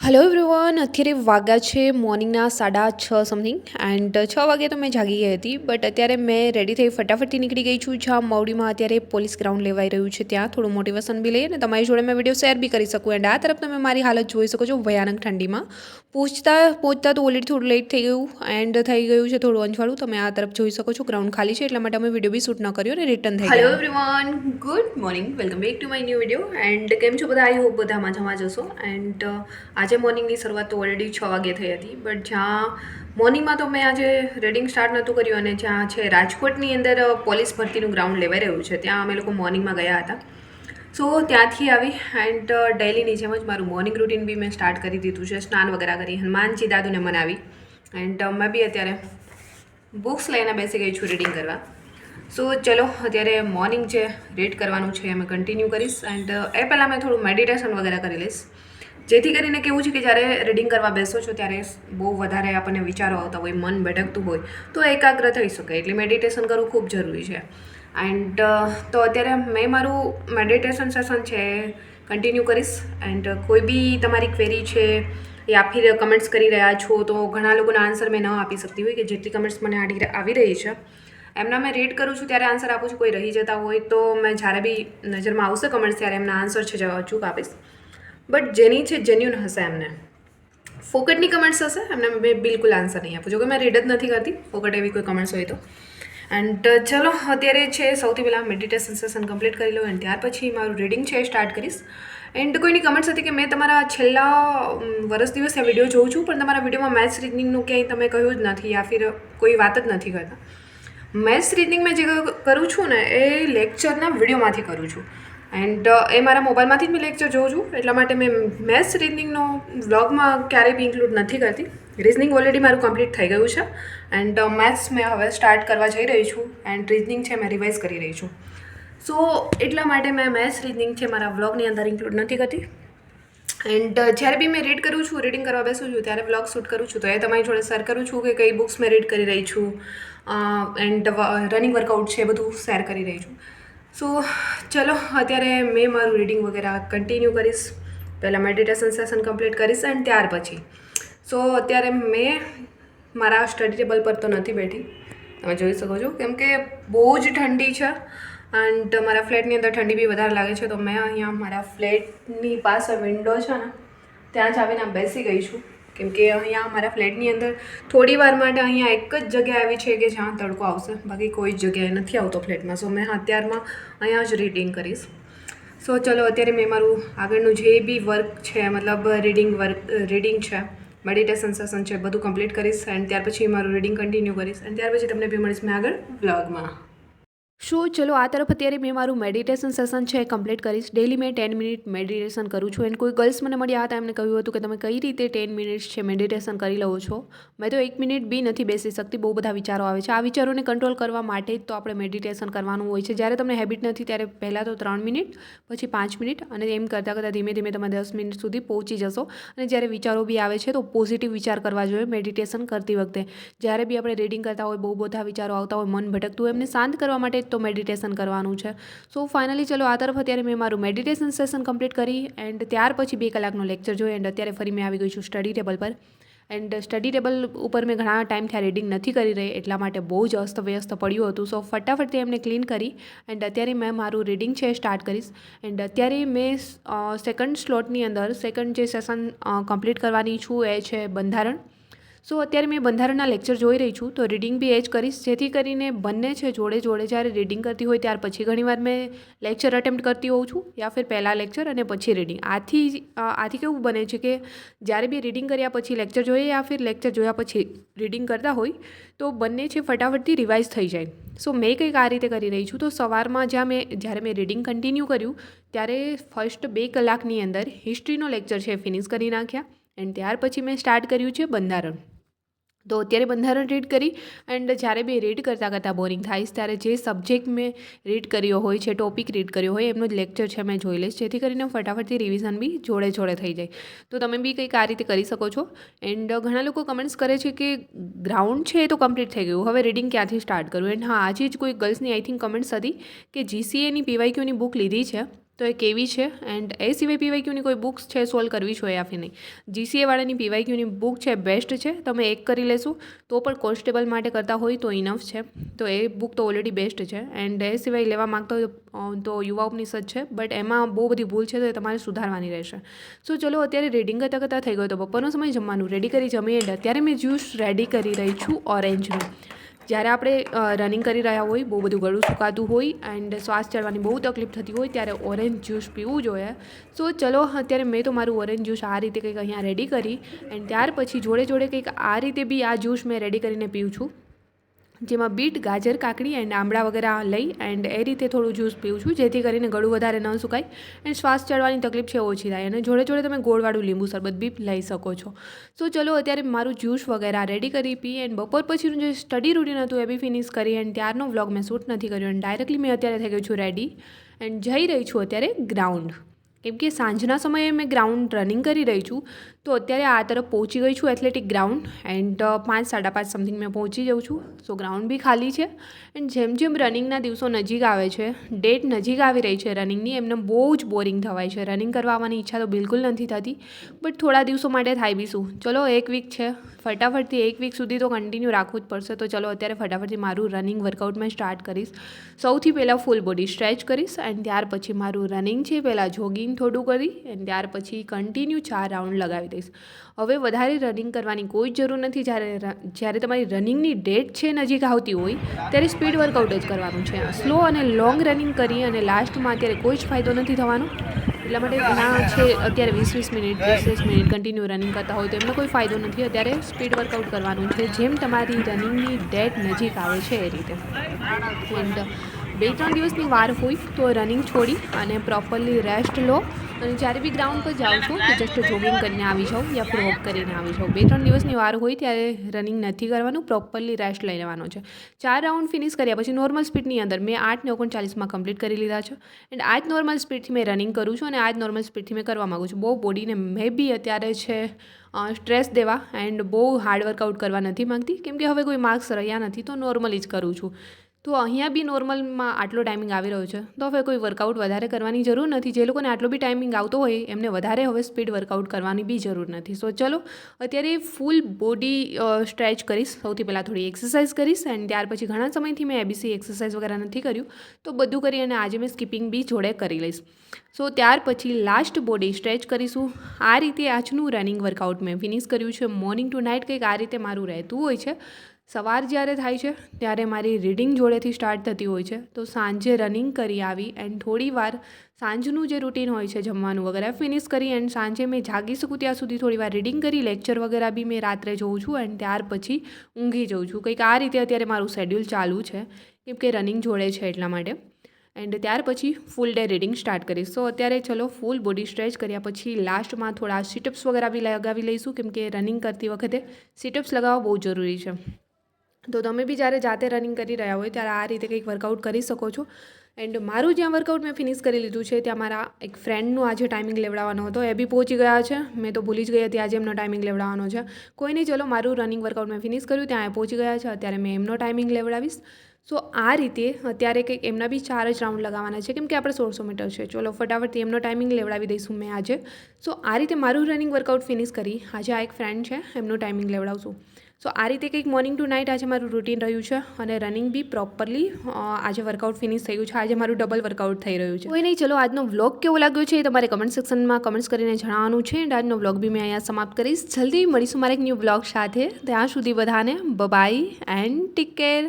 Hello everyone અત્યારે વાગ્યા છે મોર્નિંગના સાડા છ સમથિંગ એન્ડ છ વાગે તો મેં જાગી ગઈ હતી બટ અત્યારે મેં રેડી થઈ ફટાફટથી નીકળી ગઈ છું. જ્યાં મવડીમાં અત્યારે પોલીસ ગ્રાઉન્ડ લેવાઈ રહ્યું છે, ત્યાં થોડું મોટિવેશન બી લઈએ અને તમારી જોડે મેં વીડિયો શેર બી કરી શકું. એન્ડ આ તરફ તમે મારી હાલત જોઈ શકો છો ભયાનક ઠંડીમાં. પહોંચતા પહોંચતા તો ઓલરેડી થોડું લેટ થઈ ગયું એન્ડ થઈ ગયું છે થોડું અંજવાળું. તમે આ તરફ જોઈ શકો છો ગ્રાઉન્ડ ખાલી છે એટલા માટે અમે વીડિયો બી શૂટ ન કર્યો અને રિટર્ન થઈ hello everyone good morning welcome back to my new video and કેમ છો બધા? આઈ હોપ બધા મજામાં જશો એન્ડ આજે મોર્નિંગની શરૂઆત તો ઓલરેડી છ વાગે થઈ હતી. બટ જ્યાં મોર્નિંગમાં તો મેં આજે રીડિંગ સ્ટાર્ટ નહોતું કર્યું અને જ્યાં છે રાજકોટની અંદર પોલીસ ભરતીનું ગ્રાઉન્ડ લેવાઈ રહ્યું છે. ત્યાં અમે લોકો મોર્નિંગમાં ગયા હતા. સો ત્યાંથી આવી એન્ડ ડેલીની જેમ જ મારું મોર્નિંગ રૂટીન બી મેં સ્ટાર્ટ કરી દીધું છે. સ્નાન વગેરે કરી. હનુમાનજી દાદુને મનાવી એન્ડ મેં બી અત્યારે બુક્સ લઈને બેસી ગઈ છું રીડિંગ કરવા. સો ચલો, અત્યારે મોર્નિંગ જે રીડ કરવાનું છે એ મેં કન્ટિન્યુ કરીશ. એન્ડ એ પહેલાં મેં થોડું મેડિટેશન વગેરે કરી લઈશ. જેથી કરીને કેવું છે કે જ્યારે રીડિંગ કરવા બેસો છો, ત્યારે બહુ વધારે આપણને વિચારો આવતા હોય, મન ભટકતું હોય, તો એકાગ્ર થઈ શકે. એટલે મેડિટેશન કરવું ખૂબ જરૂરી છે. એન્ડ તો અત્યારે મેં મારું મેડિટેશન સેશન છે કન્ટિન્યુ કરીશ. એન્ડ કોઈ બી તમારી ક્વેરી છે યા ફિર કમેન્ટ્સ કરી રહ્યા છો, તો ઘણા લોકોના આન્સર મેં ન આપી શકતી હોય કે જેટલી કમેન્ટ્સ મને આવી રહી છે. એમના મેં રીડ કરું છું ત્યારે આન્સર આપું છું, કોઈ રહી જતા હોય તો મેં જ્યારે બી નજરમાં આવશે કમેન્ટ્સ ત્યારે એમના આન્સર છે જવા અચૂક આપીશ. બટ જેની છે જેન્યુન હશે એમને. ફોકટની કમેન્ટ્સ હશે, એમને મેં બિલકુલ આન્સર નહીં આપું. જો કે મેં રીડ જ નથી કરતી ફોકટ એવી કોઈ કમેન્ટ્સ હોય તો. એન્ડ ચલો, અત્યારે છે સૌથી પહેલાં મેડિટેશન સેશન કમ્પ્લીટ કરી લઉં એન્ડ ત્યાર પછી મારું રીડિંગ છે સ્ટાર્ટ કરીશ. એન્ડ કોઈની કમેન્ટ્સ હતી કે મેં તમારા છેલ્લા વરસ દિવસ આ વીડિયો જોઉં છું, પણ તમારા વિડીયોમાં મેથ્સ રીડિંગનું ક્યાંય તમે કહ્યું જ નથી યા ફિર કોઈ વાત જ નથી કરતા. મેથ્સ રીડિંગ મેં જે કરું છું ને એ લેક્ચરના વિડીયોમાંથી કરું છું. એન્ડ એ મારા મોબાઈલમાંથી જ મેં લેક્ચર જોઉં છું. એટલા માટે મેં મેથ્સ રીઝનિંગનો વ્લોગમાં ક્યારેય બી ઇન્ક્લુડ નથી કરતી. રીઝનિંગ ઓલરેડી મારું કમ્પ્લીટ થઈ ગયું છે. એન્ડ મેથ્સ મેં હવે સ્ટાર્ટ કરવા જઈ રહી છું. એન્ડ રીઝનિંગ છે મેં રિવાઇઝ કરી રહી છું. સો એટલા માટે મેં મેથ્સ રીઝનિંગ છે મારા વ્લોગની અંદર ઇન્ક્લુડ નથી કરતી. એન્ડ જ્યારે બી મેં રીડ કરું છું રીડિંગ કરવા બેસું છું, ત્યારે વ્લોગ શૂટ કરું છું, તો એ તમારી જોડે શેર કરું છું કે કઈ બુક્સ મેં રીડ કરી રહી છું. એન્ડ રનિંગ વર્કઆઉટ છે બધું શેર કરી રહી છું. સો ચલો, અત્યારે મેં મારું રીડિંગ વગેરે કન્ટિન્યુ કરીશ. પહેલાં મેડિટેશન સેશન કમ્પ્લીટ કરીશ એન્ડ ત્યાર પછી. સો અત્યારે મેં મારા સ્ટડી ટેબલ પર તો નથી બેઠી. તમે જોઈ શકો છો, કેમ કે બહુ જ ઠંડી છે એન્ડ મારા ફ્લેટની અંદર ઠંડી બી વધારે લાગે છે. તો મેં અહીંયા મારા ફ્લેટની પાસે વિન્ડો છે ને, ત્યાં જ આવીને બેસી ગઈ છું. કેમ કે અહીંયા મારા ફ્લેટની અંદર થોડી વાર માટે અહીંયા એક જ જગ્યા આવી છે કે જ્યાં તડકો આવશે. બાકી કોઈ જ જગ્યાએ નથી આવતો ફ્લેટમાં. સો મેં અત્યારમાં અહીંયા જ રીડિંગ કરીશ. સો ચલો, અત્યારે મેં મારું આગળનું જે બી વર્ક છે, મતલબ રીડિંગ વર્ક રીડિંગ છે મેડિટેશન સેશન છે, બધું કમ્પ્લીટ કરીશ. એન્ડ ત્યાર પછી મારું રીડિંગ કન્ટિન્યુ કરીશ. અને ત્યાર પછી તમને બી મળીશ મેં આગળ બ્લોગમાં શું? ચલો, આ તરફ અત્યારે મેં મારું મેડિટેશન સેશન છે કમ્પ્લીટ કરીશ. ડેલી મેં ટેન મિનિટ મેડિટેશન કરું છું. એન્ડ કોઈ ગર્લ્સ મને મળ્યા હતા, એમને કહ્યું હતું કે, તમે કઈ રીતે ટેન મિનિટ્સ છે મેડિટેશન કરી લો છો? મેં તો એક મિનિટ બી નથી બેસી શકતી. બહુ બધા વિચારો આવે છે. આ વિચારોને કંટ્રોલ કરવા માટે જ તો આપણે મેડિટેશન કરવાનું હોય છે. જ્યારે તમને હેબિટ નથી, ત્યારે પહેલાં તો ત્રણ મિનિટ પછી પાંચ મિનિટ અને એમ કરતાં કરતાં ધીમે ધીમે તમે દસ મિનિટ સુધી પહોંચી જશો. અને જ્યારે વિચારો બી આવે છે, તો પોઝિટિવ વિચાર કરવા જોઈએ મેડિટેશન કરતી વખતે. જ્યારે બી આપણે રીડિંગ કરતા હોય, બહુ બધા વિચારો આવતા હોય, મન ભટકતું હોય, એમને શાંત કરવા માટે તો મેડિટેશન કરવાનું છે. સો ફાઇનલી ચલો, આ તરફ અત્યારે મેં મારું મેડિટેશન સેશન કમ્પ્લીટ કરી એન્ડ ત્યાર પછી બે કલાકનો લેક્ચર જોઈ એન્ડ અત્યારે ફરી મેં આવી ગઈ છું સ્ટડી ટેબલ પર. એન્ડ સ્ટડી ટેબલ ઉપર મેં ઘણા ટાઈમથી આ રીડિંગ નથી કરી રહી, એટલા માટે બહુ જ અસ્તવ્યસ્ત પડ્યું હતું. સો ફટાફટથી એમને ક્લીન કરી એન્ડ અત્યારે મેં મારું રીડિંગ છે સ્ટાર્ટ કરીશ. એન્ડ અત્યારે મેં સેકન્ડ સ્લોટની અંદર સેકન્ડ જે સેશન કમ્પ્લીટ કરવાની છું એ છે બંધારણ. સો અત્યારે મેં બંધારણના લેક્ચર જોઈ રહી છું, તો રીડિંગ બી એ જ કરીશ. જેથી કરીને બંને છે જોડે જોડે જ્યારે રીડિંગ કરતી હોય ત્યાર પછી ઘણીવાર મેં લેક્ચર અટેમ્પ્ટ કરતી હોઉં છું, યા ફિર પહેલાં લેક્ચર અને પછી રીડિંગ આથી આથી કેવું બને છે કે જ્યારે બી રીડિંગ કર્યા પછી લેક્ચર જોઈએ યા ફિર લેક્ચર જોયા પછી રીડિંગ કરતા હોય, તો બંને છે ફટાફટથી રિવાઇઝ થઈ જાય. સો મેં કંઈક આ રીતે કરી રહી છું. તો સવારમાં જ્યાં મેં, જ્યારે મેં રીડિંગ કન્ટિન્યુ કર્યું, ત્યારે ફર્સ્ટ બે કલાકની અંદર હિસ્ટ્રીનો લેક્ચર છે ફિનિશ કરી નાખ્યા. એન્ડ ત્યાર પછી મેં સ્ટાર્ટ કર્યું છે બંધારણ. તો અત્યારે બંધારણ રીડ કરી એન્ડ જ્યારે બી રીડ કરતાં કરતાં બોરિંગ થાય ત્યારે જે સબ્જેક્ટ મેં રીડ કર્યો હોય છે ટોપિક રીડ કર્યો હોય, એમનો જ લેક્ચર છે મેં જોઈ લઈશ, જેથી કરીને ફટાફટથી રિવિઝન બી જોડે જોડે થઈ જાય. તો તમે બી કંઈક આ રીતે કરી શકો છો. એન્ડ ઘણા લોકો કમેન્ટ્સ કરે છે કે ગ્રાઉન્ડ છે એ તો કમ્પ્લીટ થઈ ગયું. હવે રીડિંગ ક્યાંથી સ્ટાર્ટ કરવું? એન્ડ હા, આજે જ કોઈ ગર્લ્સની આઈ થિંક કમેન્ટ્સ હતી કે જીસીએની પીવાયક્યુની બુક લીધી છે. તો એ કેવી છે? એન્ડ એ સિવાય પીવાય ક્યુની કોઈ બુક્સ છે સોલ્વ કરવી છે યા ફિર નહીં? જીસીએ વાળાની પીવાય ક્યુની બુક છે બેસ્ટ છે તમે એક કરી લેશો તો પણ કોન્સ્ટેબલ માટે કરતા હોય તો ઇનફ છે. તો એ બુક તો ઓલરેડી બેસ્ટ છે. એન્ડ એ સિવાય લેવા માગતા હોય તો, યુવા ઉપનિષદ છે બટ એમાં બહુ બધી ભૂલ છે તો એ તમારે સુધારવાની રહેશે. સો ચલો અત્યારે રીડિંગ કરતાં કરતાં થઈ ગયો તો બપોરનો સમય જમવાનું. રેડી કરી જમીએ અત્યારે મેં જ્યુસ રેડી કરી રહી છું ઓરેન્જનું જ્યારે આપણે રનિંગ કરી રહ્યા હોય, બહુ બધું ગળું સુકાતું હોય એન્ડ શ્વાસ ચડવાની બહુ તકલીફ થતી હોય, ત્યારે ઓરેન્જ જ્યુસ પીવું જોઈએ. સો ચલો અત્યારે મેં તો મારું ઓરેન્જ જ્યુસ આ રીતે કંઈક અહીંયા રેડી કરી એન્ડ ત્યાર પછી જોડે જોડે કંઈક આ રીતે બી આ જ્યુસ મેં રેડી કરીને પીવું છું. જેમાં બીટ, ગાજર, કાકડી એન્ડ આમળા વગેરે લઈ એન્ડ એ રીતે થોડું જ્યુસ પીવું છું, જેથી કરીને ગળું વધારે ન સુકાય એન્ડ શ્વાસ ચડવાની તકલીફ છે ઓછી થાય. અને જોડે જોડે તમે ગોળવાળું લીંબુ શરબત બી લઈ શકો છો. સો ચલો અત્યારે મારું જ્યુસ વગેરે રેડી કરી પી એન્ડ બપોર પછીનું જે સ્ટડી રૂટીન હતું એ બી ફિનિશ કરી એન્ડ ત્યારનો વ્લોગ મેં શૂટ નથી કર્યો એન્ડ ડાયરેક્ટલી મેં અત્યારે થઈ ગયું છું રેડી એન્ડ જઈ રહી છું અત્યારે ગ્રાઉન્ડ કેમ કે સાંજના સમયે મેં ગ્રાઉન્ડ રનિંગ કરી રહી છું તો અત્યારે આ તરફ પહોંચી ગઈ છું એથ્લેટિક ગ્રાઉન્ડ એન્ડ પાંચ, સાડા પાંચ સમથિંગ મેં પહોંચી જાઉં છું. સો ગ્રાઉન્ડ બી ખાલી છે. એન્ડ જેમ જેમ રનિંગના દિવસો નજીક આવે છે, ડેટ નજીક આવી રહી છે રનિંગની, એમને બહુ જ બોરિંગ થવાય છે. રનિંગ કરવા આવવાની ઈચ્છા તો બિલકુલ નથી થતી. બટ થોડા દિવસો માટે થાય બી શું. ચલો એક વીક છે. ફટાફટથી એક વીક સુધી તો કન્ટિન્યુ રાખવું જ પડશે. તો ચલો અત્યારે ફટાફટથી મારું રનિંગ વર્કઆઉટ મેં સ્ટાર્ટ કરીશ. સૌથી પહેલાં ફૂલ બોડી સ્ટ્રેચ કરીશ એન્ડ ત્યાર પછી મારું રનિંગ છે. પહેલાં જોગિંગ થોડું કરી એન્ડ ત્યાર પછી કન્ટિન્યુ ચાર રાઉન્ડ લગાવી દઈશ. હવે વધારે રનિંગ કરવાની કોઈ જ જરૂર નથી. જ્યારે જ્યારે તમારી રનિંગની ડેટ છે નજીક આવતી હોય, ત્યારે સ્પીડ વર્કઆઉટ જ કરવાનું છે. સ્લો અને લોંગ રનિંગ કરી અને લાસ્ટમાં અત્યારે કોઈ જ ફાયદો નથી થવાનો. એટલા માટે ઘણા છે, અત્યારે વીસ વીસ મિનિટ ત્રીસ ત્રીસ મિનિટ કન્ટિન્યુ રનિંગ કરતા હોય તો એમનો કોઈ ફાયદો નથી. અત્યારે સ્પીડ વર્કઆઉટ કરવાનું છે. જેમ તમારી રનિંગની ડેટ નજીક આવે છે એ રીતે. એન્ડ બે ત્રણ દિવસની વાર હોય તો રનિંગ છોડી અને પ્રોપરલી રેસ્ટ લો. અને જ્યારે બી ગ્રાઉન્ડ પર જાઓ છો, તો જસ્ટ જોગિંગ કરીને આવી જાઓ યા ફિર વોક કરીને આવી જાઓ. બે ત્રણ દિવસની વાર હોય ત્યારે રનિંગ નથી કરવાનું પ્રોપરલી રેસ્ટ લઈ લેવાનો છે. ચાર રાઉન્ડ ફિનિશ કર્યા પછી નોર્મલ સ્પીડની અંદર મેં આઠ ને ઓગણચાલીસમાં કમ્પ્લીટ કરી લીધા છે. એન્ડ આ જ નોર્મલ સ્પીડથી મેં રનિંગ કરું છું અને આ જ નોર્મલ સ્પીડથી મેં કરવા માગું છું. બહુ બોડીને મેં બી અત્યારે છે સ્ટ્રેસ દેવા એન્ડ બહુ હાર્ડ વર્કઆઉટ કરવા નથી માંગતી. કેમ કે હવે કોઈ માર્ક્સ રહ્યા નથી, તો નોર્મલી જ કરું છું. તો અહીંયા બી નોર્મલમાં આટલો ટાઈમિંગ આવી રહ્યો છે. તો હવે કોઈ વર્કઆઉટ વધારે કરવાની જરૂર નથી. જે લોકોને આટલો બી ટાઈમિંગ આવતો હોય, એમને વધારે હવે સ્પીડ વર્કઆઉટ કરવાની બી જરૂર નથી. સો ચલો, અત્યારે ફૂલ બોડી સ્ટ્રેચ કરીશ. સૌથી પહેલાં થોડી એક્સરસાઇઝ કરીશ એન્ડ ત્યાર પછી ઘણા સમયથી મેં એબીસી એક્સરસાઇઝ વગેરે નથી કર્યું. તો બધું કરી અને આજે મેં સ્કીપિંગ બી જોડે કરી લઈશ. સો ત્યાર પછી લાસ્ટ બોડી સ્ટ્રેચ કરીશું. આ રીતે આજનું રનિંગ વર્કઆઉટ મેં ફિનિશ કર્યું છે. મોર્નિંગ ટુ નાઇટ કંઈક આ રીતે મારું રહેતું હોય છે. સવાર જ્યારે થાય છે, ત્યારે મારી રીડિંગ જોડેથી સ્ટાર્ટ થતી હોય છે. તો સાંજે રનિંગ કરી આવી એન્ડ થોડી વાર સાંજનું જે રૂટીન હોય છે, જમવાનું વગેરે ફિનિશ કરી એન્ડ સાંજે મેં જાગી શકું ત્યાં સુધી થોડી વાર રીડિંગ કરી લેક્ચર વગેરે બી મેં રાત્રે જોઉં છું એન્ડ ત્યાર પછી ઊંઘી જઉં છું. કંઈક આ રીતે અત્યારે મારું શેડ્યુલ ચાલુ છે, કેમ કે રનિંગ જોડે છે એટલા માટે. એન્ડ ત્યાર પછી ફૂલ ડે રીડિંગ સ્ટાર્ટ કરીશ. તો અત્યારે ચલો ફૂલ બોડી સ્ટ્રેચ કર્યા પછી લાસ્ટમાં થોડા સિટઅપ્સ વગેરે બી લગાવી લઈશું, કેમ કે રનિંગ કરતી વખતે સિટઅપ્સ લગાવવા બહુ જરૂરી છે. તો તમે બી જ્યારે જાતે રનિંગ કરી રહ્યા હોય ત્યારે આ રીતે કંઈક વર્કઆઉટ કરી શકો છો. એન્ડ મારું જ્યાં વર્કઆઉટ મેં ફિનિશ કરી લીધું છે, ત્યાં મારા એક ફ્રેન્ડનું આજે ટાઈમિંગ લેવડાવવાનો હતો. એ બી પહોંચી ગયા છે. મેં તો ભૂલી જ ગઈ હતી, આજે એમનો ટાઈમિંગ લેવડાવવાનો છે. કોઈ નહીં, ચલો મારું રનિંગ વર્કઆઉટ મેં ફિનિશ કર્યું, ત્યાં એ પહોંચી ગયા છે. અત્યારે મેં એમનો ટાઈમિંગ લેવડાવીશ. સો આ રીતે અત્યારે કંઈક એમના બી ચાર જ રાઉન્ડ લગાવવાના છે. કેમ કે આપણે સોળસો મીટર છે. ચલો ફટાફટથી એમનો ટાઈમિંગ લેવડાવી દઈશું મેં આજે. સો આ રીતે મારું રનિંગ વર્કઆઉટ ફિનિશ કરી. આજે આ એક ફ્રેન્ડ છે, એમનું ટાઈમિંગ લેવડાવશું. સો આ રીતે કંઈક મોર્નિંગ ટુ નાઇટ આજે મારું રૂટીન રહ્યું છે અને રનિંગ બી પ્રોપરલી આજે વર્કઆઉટ ફિનિશ થયું છે. આજે મારું ડબલ વર્કઆઉટ થઈ રહ્યું છે. કોઈ નહીં, ચલો આજનો વ્લોગ કેવો લાગ્યો છે એ તમારે કમેન્ટ સેક્શનમાં કમેન્ટ્સ કરીને જણાવવાનું છે એન્ડ આજનો વ્લોગ બી મેં અહીંયા સમાપ્ત કરીશ. જલ્દી મળીશું મારે એક ન્યૂ વ્લોગ સાથે. ત્યાં સુધી બધાને બબાઈ એન્ડ ટેક કેર